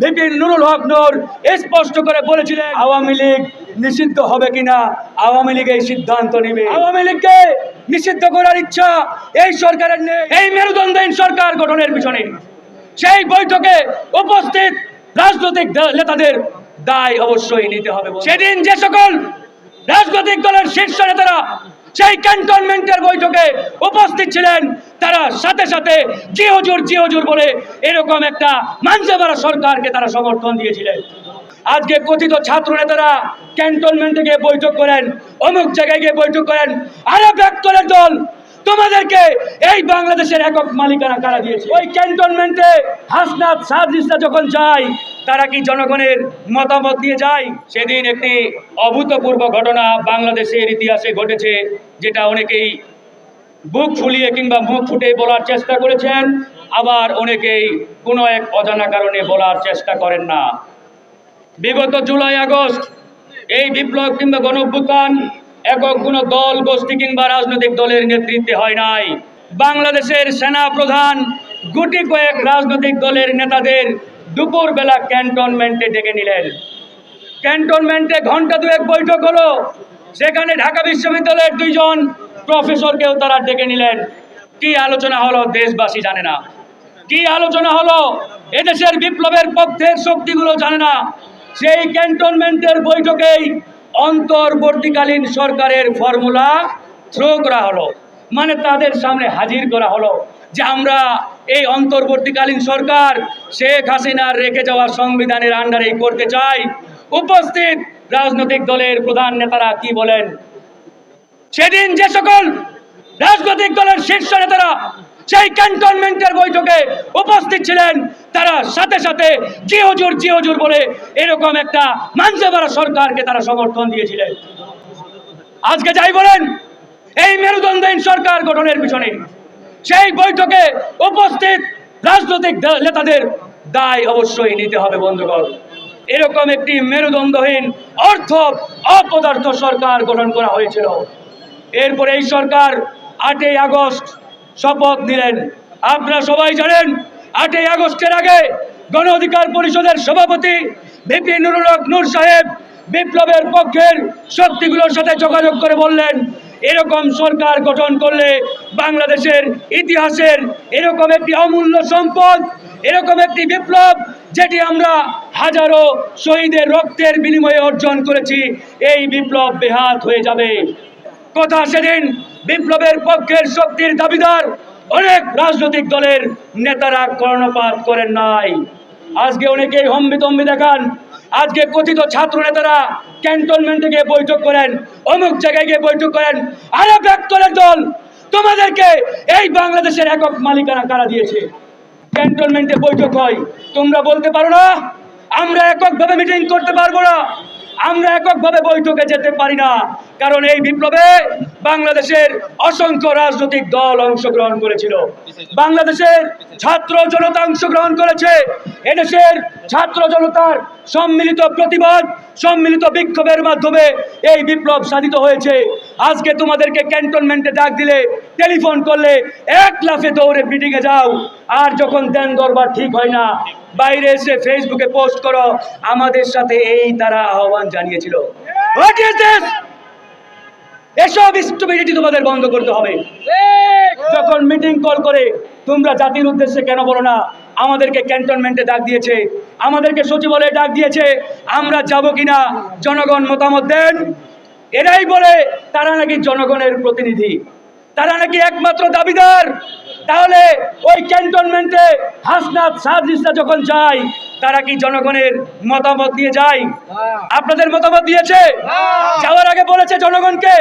বিপিন নুরুল হক নূর স্পষ্ট করে বলেছিলেন আওয়ামী লীগ নিষিদ্ধ হবে কিনা? আওয়ামী লীগ এই সিদ্ধান্ত নেবে। আওয়ামী লীগকে নিষিদ্ধ করার ইচ্ছা এই সরকারের নেই। এই মেরুদণ্ডহীন সরকার গঠনের পিছনে। সেই বৈঠকে উপস্থিত রাজনৈতিক নেতাদের দায় অবশ্যই নিতে হবে সেদিন যে সকল রাজনৈতিক দলের শীর্ষ নেতারা সেই ক্যান্টনমেন্টের বৈঠকে উপস্থিত ছিলেন তারা সাথে সাথে জি হজুর জি হজুর বলে এরকম একটা মানসেবারা সরকারকে তারা সমর্থন দিয়েছিলেন। আজকে কথিত ছাত্র নেতারা ক্যান্টনমেন্টে গিয়ে বৈঠক করেন, অমুক জায়গায় গিয়ে বৈঠক করেন, আরও ব্যাক দলের দল। তোমাদেরকে এই বাংলাদেশের একক মালিকানা কারা দিয়েছে? ওই ক্যান্টনমেন্টে হাসনাত সাজিসরা যখন যায়, তারা কি জনগণের মতামত দিয়ে যায়? সেদিন একটি অভূতপূর্ব ঘটনা বাংলাদেশের ইতিহাসে ঘটেছে, যেটা অনেকেই বুক ফুলিয়ে কিংবা মুখ ফুটে বলার চেষ্টা করেছেন, আবার অনেকেই কোনো এক অজানা কারণে বলার চেষ্টা করেন না। বিগত জুলাই আগস্ট এই বিপ্লব কিংবা গণঅভ্যুত্থান একক কোনো দল, গোষ্ঠী কিংবা রাজনৈতিক দলের নেতৃত্বে হয় নাই। বাংলাদেশের সেনা প্রধান গুটি কয়েক রাজনৈতিক দলের নেতাদের দুপুরবেলা ক্যান্টনমেন্টে ডেকে নিলেন। ক্যান্টনমেন্টে ঘণ্টা দুয়েক বৈঠক হলো। সেখানে ঢাকা বিশ্ববিদ্যালয়ের দুইজন প্রফেসরকেও তারা ডেকে নিলেন। কি আলোচনা হলো দেশবাসী জানে না। কি আলোচনা হলো এদেশের বিপ্লবের পক্ষের শক্তিগুলো জানে না। সেই ক্যান্টনমেন্টের বৈঠকেই অন্তর্বর্তীকালীন সরকারের ফর্মুলা থ্রো করা হলো। মানে তাদের সামনে হাজির করা হলো যে আমরা এই অন্তর্বর্তীকালীন সরকার শেখ হাসিনার রেখে যাওয়া সংবিধানের আন্ডারেই করতে চাই। উপস্থিত রাজনৈতিক দলের প্রধান নেতারা কি বলেন? সেদিন যে সকল রাজনৈতিক দলের শীর্ষ নেতারা সেই ক্যান্টনমেন্টের বৈঠকে উপস্থিত ছিলেন তারা সাথে সাথে জি হজুর জি হজুর বলে এরকম একটা মানসেবারা সরকারকে তারা সমর্থন দিয়েছিলেন। আজকে যাই বলেন, এই মেরুদণ্ডহীন সরকার গঠনের পিছনে সেই বৈঠকে উপস্থিত রাজনৈতিক নেতাদের দায় অবশ্যই নিতে হবে বন্ধুগণ। এরকম একটি মেরুদণ্ডহীন অর্থ অপদার্থ সরকার গঠন করা হয়েছিল। এরপরে এই সরকার আটই আগস্ট শপথ নিলেন। আপনারা সবাই জানেন, আটই আগস্টের আগে গণ অধিকার পরিষদের সভাপতি বিপি নুরুল নূর সাহেব বিপ্লবের পক্ষের শক্তিগুলোর সাথে যোগাযোগ করে বললেন, এরকম সরকার গঠন করলে বাংলাদেশের ইতিহাসের এরকম একটি অমূল্য সম্পদ, এরকম একটি বিপ্লব যেটি আমরা হাজারো শহীদের রক্তের বিনিময়ে অর্জন করেছি, এই বিপ্লব বেহাত হয়ে যাবে। কথা সেদিন বিপ্লবের পক্ষের শক্তির দাবিদার অনেক রাজনৈতিক দলের নেতারা কর্ণপাত করেন নাই। আজকে অনেকেই হম্বিতম্বি দেখান। আজকে কথিত ছাত্র নেতারা ক্যান্টনমেন্টে গিয়ে বৈঠক করেন, অমুক জায়গায় গিয়ে বৈঠক করেন। আরও ব্যাক দলের দল! তোমাদেরকে এই বাংলাদেশের একক মালিকানা কারা দিয়েছে? ক্যান্টনমেন্টে বৈঠক হয়, তোমরা বলতে পারো না? আমরা এককভাবে মিটিং করতে পারব না। আমরা এককভাবে বৈঠকে যেতে পারি না। কারণ এই বিপ্লবে বাংলাদেশের অসংখ্য রাজনৈতিক দল অংশগ্রহণ করেছিল। বাংলাদেশের ছাত্র জনতা অংশগ্রহণ করেছে। এদেশের ছাত্র জনতার সম্মিলিত প্রতিবাদ, সম্মিলিত বিক্ষোভের মাধ্যমে এই বিপ্লব সাধিত হয়েছে। আজকে তোমাদেরকে ক্যান্টনমেন্টে ডাক দিলে, টেলিফোন করলে এক লাফে দৌড়ে মিটিংয়ে যাও। আর যখন দেন দরবার ঠিক হয় না বাইরে এসে ফেসবুকে পোস্ট করো, আমাদের সাথে এই তারা আহ্বান জানিয়েছিল? এসব স্টুপিডিটি তোমাদের বন্ধ করতে হবে। যখন মিটিং কল করে, তোমরা জাতির উদ্দেশ্যে কেন বলো না? আমাদেরকে ক্যান্টনমেন্টে ডাক দিয়েছে। আমাদেরকে সচিবালয়ে ডাক দিয়েছে, আমরা যাব কিনা? জনগণ মতামত দেন। এরাই বলে, তারা নাকি জনগণের প্রতিনিধি। তারা নাকি একমাত্র দাবিদার। তাহলে ওই ক্যান্টনমেন্টে হাসনাত সাজিসরা যখন যায় তারা কি জনগণের মতামত দিয়ে যায়? আপনাদের মতামত দিয়েছে? যাওয়ার আগে বলেছে জনগণকে?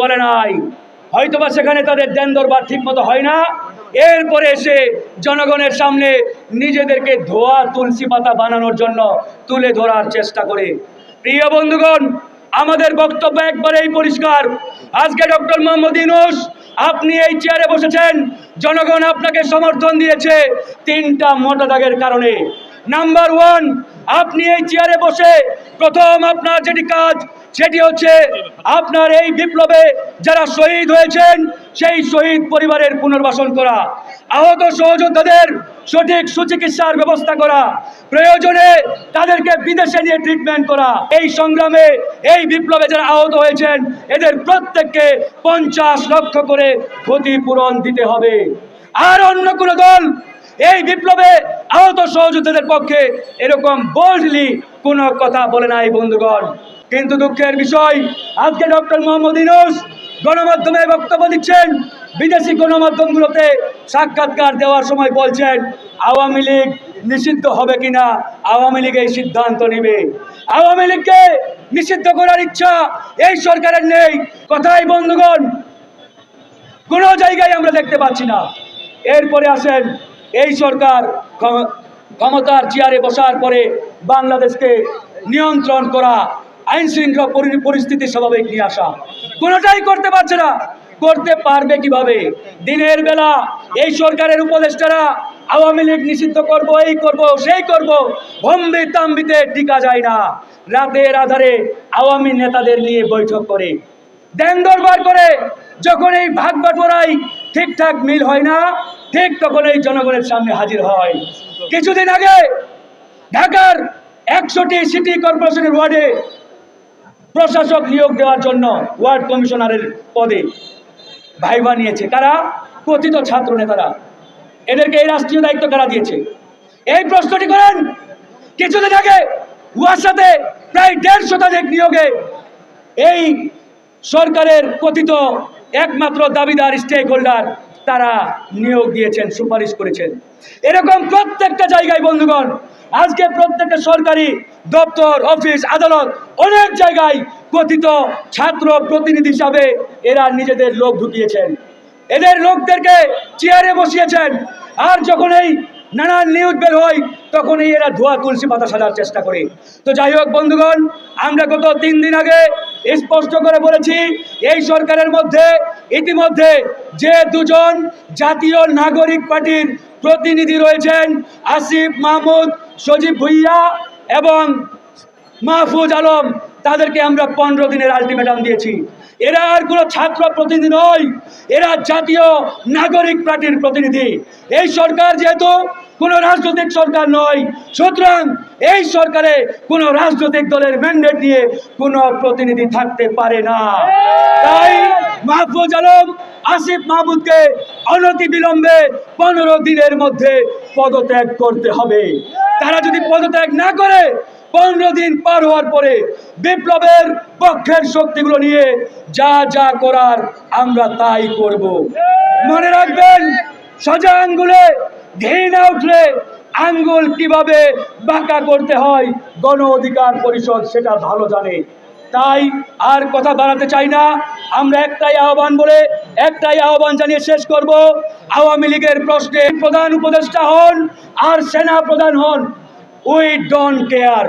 বলে নাই। হয়তোবা সেখানে তাদের দেন দরবার ঠিক মতো হয় না। এরপরে এসে জনগণের সামনে নিজেদেরকে ধোয়া তুলসী পাতা বানানোর জন্য তুলে ধরার চেষ্টা করে। প্রিয় বন্ধুগণ আমাদের বক্তব্য একবারেই পরিষ্কার। আজকে ডক্টর মোহাম্মদ ইউনুস আপনি এই চেয়ারে বসেছেন জনগণ আপনাকে সমর্থন দিয়েছে তিনটা মোটা কারণে। নাম্বার ওয়ান আপনি এই চেয়ারে বসে প্রথম আপনার যেটি কাজ, সেটি হচ্ছে আপনার এই বিপ্লবে যারা শহীদ হয়েছেন, সেই শহীদ পরিবারের পুনর্বাসন করা, আহত সহযোদ্ধাদের সঠিক সুচিকিৎসার ব্যবস্থা করা, প্রয়োজনে তাদেরকে বিদেশে নিয়ে ট্রিটমেন্ট করা। এই সংগ্রামে এই বিপ্লবে যারা আহত হয়েছেন, এদের প্রত্যেককে পঞ্চাশ লক্ষ করে ক্ষতিপূরণ দিতে হবে। আর অন্য কোনো দল এই বিপ্লবে আহত সহযোদ্ধাদের পক্ষে এরকম বোল্ডলি কোনো কথা বলে নাই বন্ধুগণ। কিন্তু দুঃখের বিষয়, আজকে ডক্টর মোহাম্মদ ইনুস গণমাধ্যমে বক্তব্য দিচ্ছেন। বিদেশি গণমাধ্যমগুলোতে সাক্ষাৎকার দেওয়ার সময় বলছেন, আওয়ামী লীগ নিষিদ্ধ হবে কিনা? আওয়ামী লীগ এই সিদ্ধান্ত নেবে। আওয়ামী লীগকে নিষিদ্ধ করার ইচ্ছা এই সরকারের নেই। কথাই বন্ধুগণ, কোনো জায়গায় আমরা দেখতে পাচ্ছি না। এরপরে আসেন এই সরকার ক্ষমতার চেয়ারে বসার পরে বাংলাদেশকে নিয়ন্ত্রণ করা, আইন শৃঙ্খলা পরি- পরিস্থিতি স্বাভাবিক নিয়ে আসা, কোনোটাই করতে পারছে না। করতে পারবে কীভাবে? দিনের বেলা এই সরকারের উপদেষ্টারা আওয়ামী লীগ নিষিদ্ধ করব, এই করব, সেই করব, ভম্বি তাম্বিতে টিকা যায় না। রাতের আধারে আওয়ামী নেতাদের নিয়ে বৈঠক করে, দেন দরবার করে, যখন এই ভাগ বাটোয়ারাই ঠিকঠাক মিল হয় না ঠিক তখন এই জনগণের সামনে হাজির হয়। কিছুদিন আগে ঢাকার একশোটি সিটি কর্পোরেশনের ওয়ার্ডে প্রশাসক নিয়োগ দেওয়ার জন্য ওয়ার্ড কমিশনারের পদে ভাইবা নিয়েছে। কারা? কথিত ছাত্র নেতারা। এদেরকে এই রাষ্ট্রীয় দায়িত্ব কারা দিয়েছে? এই প্রশ্নটি করেন, কিছুদিন আগে সাথে প্রায় দেড় শতাধিক নিয়োগে এই সরকারের কথিত একমাত্র দাবিদার স্টেক হোল্ডার তারা নিয়োগ দিয়েছেন, সুপারিশ করেছেন। এরকম প্রত্যেকটা জায়গায়, বন্ধুগণ, আজকে প্রত্যেকটা সরকারি দপ্তর, অফিস, আদালত অনেক জায়গায় কথিত ছাত্র প্রতিনিধি হিসাবে এরা নিজেদের লোক ঢুকিয়েছেন। এদের লোকদেরকে চেয়ারে বসিয়েছেন। আর যখন এই নানান নিউজ বের হয়, তখনই এরা ধোয়া তুলসী পাতা সাজার চেষ্টা করে। তো যাই হোক, বন্ধুগণ, আমরা গত তিন দিন আগে স্পষ্ট করে বলেছি, এই সরকারের মধ্যে ইতিমধ্যে যে দুজন জাতীয় নাগরিক পার্টির প্রতিনিধি রয়েছেন, আসিফ মাহমুদ, সজীব ভুইয়া এবং মাহফুজ আলম, তাদেরকে আমরা পনেরো দিনের আলটিমেটাম দিয়েছি। এরা আর কোনো ছাত্র প্রতিনিধি নয়, এরা জাতীয় নাগরিক পার্টির প্রতিনিধি। এই সরকার যেহেতু কোনো রাজনৈতিক সরকার নয়। সুতরাং এই সরকারে কোনো রাজনৈতিক দলের ম্যান্ডেট নিয়ে কোনো প্রতিনিধি থাকতে পারে না। তাই মাহফুজ আলম, আসিফ মাহমুদকে অনতি বিলম্বে পনেরো দিনের মধ্যে পদত্যাগ করতে হবে। তারা যদি পদত্যাগ না করে, পনেরো দিন পার হওয়ার পরে বিপ্লবের পক্ষের শক্তিগুলো নিয়ে যা যা করার আমরা তাই করব। মনে রাখবেন, সোজা আঙ্গুলে ঘি না উঠলে আঙ্গুল কীভাবে বাঁকা করতে হয়, গণ অধিকার পরিষদ সেটা ভালো জানে। তাই আর কথা বাড়াতে চাই না। আমরা একটাই আহ্বান বলে একটাই আহ্বান জানিয়ে শেষ করব। আওয়ামী লীগের প্রশ্নে প্রধান উপদেষ্টা হন আর সেনা প্রধান হন। We don't care